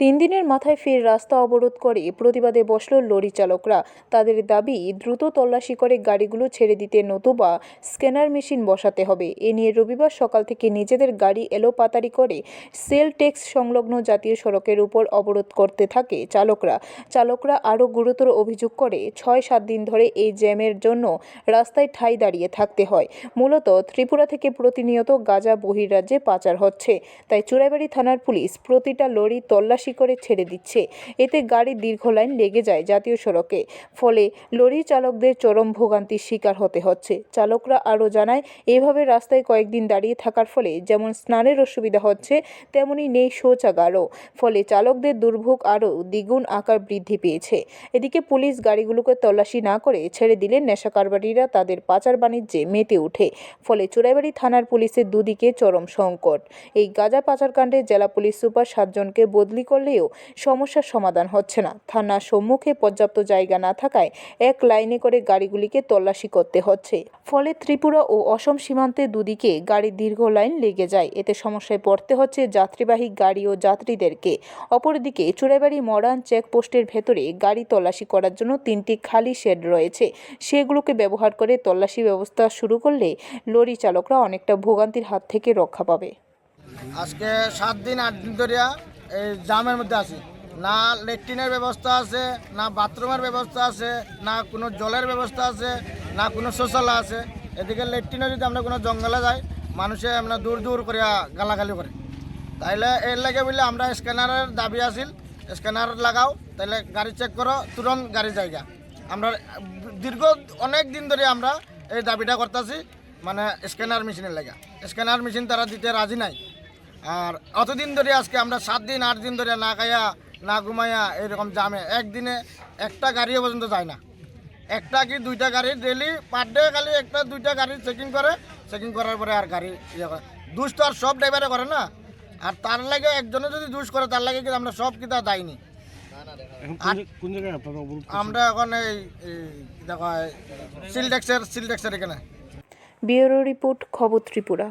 তিন দিনের মাথায় ফের রাস্তা অবরোধ করে প্রতিবাদে বসল লরি চালকরা। তাদের দাবি, দ্রুত তল্লাশি করে গাড়িগুলো ছেড়ে দিতে নতুবা স্ক্যানার মেশিন বসাতে হবে। এ নিয়ে রবিবার সকাল থেকে নিজেদের গাড়ি এলোপাতাড়ি করে সেল ট্যাক্স সংলগ্ন জাতীয় সড়কের উপর অবরোধ করতে থাকে চালকরা। চালকরা আরও গুরুতর অভিযোগ করে, ছয় সাত দিন ধরে এই জ্যামের জন্য রাস্তায় ঠাই দাঁড়িয়ে থাকতে হয়। মূলত ত্রিপুরা থেকে প্রতিনিয়ত গাঁজা বহির্রাজ্যে পাচার হচ্ছে। তাই চুরাইবাড়ি থানার পুলিশ প্রতিটা লরি তল্লাশি করে ছেড়ে দিচ্ছে। এতে গাড়ির দীর্ঘ লাইন লেগে যায় জাতীয় সড়কে। ফলে লরি চালকদের চরম ভোগান্তির শিকার হতে হচ্ছে। চালকরা আরও জানায়, এভাবে রাস্তায় কয়েকদিন দাঁড়িয়ে থাকার ফলে যেমন স্নানের অসুবিধা হচ্ছে, তেমনি নেই শৌচাগারও। ফলে চালকদের দুর্ভোগ আরও দ্বিগুণ আকার বৃদ্ধি পেয়েছে। এদিকে পুলিশ গাড়িগুলোকে তল্লাশি না করে ছেড়ে দিলে নেশা কারবারিরা তাদের পাচার বাণিজ্যে মেতে ওঠে। ফলে চোরাইবাড়ি থানার পুলিশের দুদিকে চরম সংকট। এই গাঁজা পাচারকাণ্ডে জেলা পুলিশ সুপার সাতজনকে বদলি করলেও সমস্যার সমাধান হচ্ছে না। থানার সম্মুখে পর্যাপ্ত জায়গা না থাকায় এক লাইনে করে গাড়িগুলিকে তল্লাশি করতে হচ্ছে। ফলে ত্রিপুরা ও অসম সীমান্তে দুদিকে গাড়ির দীর্ঘ লাইন লেগে যায়। এতে সমস্যায় পড়তে হচ্ছে যাত্রীবাহী গাড়ি ও যাত্রীদেরকে। অপরদিকে চুড়াইবাড়ি মডার্ন চেকপোস্টের ভেতরে গাড়ি তল্লাশি করার জন্য তিনটি খালি শেড রয়েছে। সেগুলোকে ব্যবহার করে তল্লাশি ব্যবস্থা শুরু করলে লরি চালকরা অনেকটা ভোগান্তির হাত থেকে রক্ষা পাবে। আজকে সাত দিন, আট দিন ধরিয়া এই জামের মধ্যে আছি। না লেট্রিনের ব্যবস্থা আছে, না বাথরুমের ব্যবস্থা আছে, না কোনো জলের ব্যবস্থা আছে, না কোনো শৌচালয় আছে। এদিকে লেট্রিনে যদি আমরা কোনো জঙ্গলে যাই, মানুষে আমরা দূর দূর করিয়া গালাগালি করে। তাইলে এর লাগে বলে আমরা স্ক্যানারের দাবি আছিল, স্ক্যানার লাগাও তাহলে গাড়ি চেক করো, তুরন্ত গাড়ি জায়গা আমরা দীর্ঘ অনেক দিন ধরে আমরা এই দাবিটা করতেছি মানে স্ক্যানার মেশিনের লাগা। স্ক্যানার মেশিন তারা দিতে রাজি নাই। আর অতদিন ধরে আজকে আমরা সাত দিন আট দিন ধরে না খাইয়া না ঘুমাইয়া এরকম জামে একদিনে একটা গাড়িও পর্যন্ত যায় না। একটা কি দুইটা গাড়ি ডেলি পার ডে খালি একটা দুইটা গাড়ি চেকিং করে চেকিং করার পরে আর গাড়ি ইয়ে করে। দুষ তো আর সব ড্রাইভারে করে না। আর তার লাগে একজনে যদি দুষ করে তার লাগে কিন্তু আমরা সব কিতা দায়নি? আমরা এখন এই দেখা সিলডেক্সের সিলডেক্সের এখানে। ব্যুরো রিপোর্ট খবর ত্রিপুরা।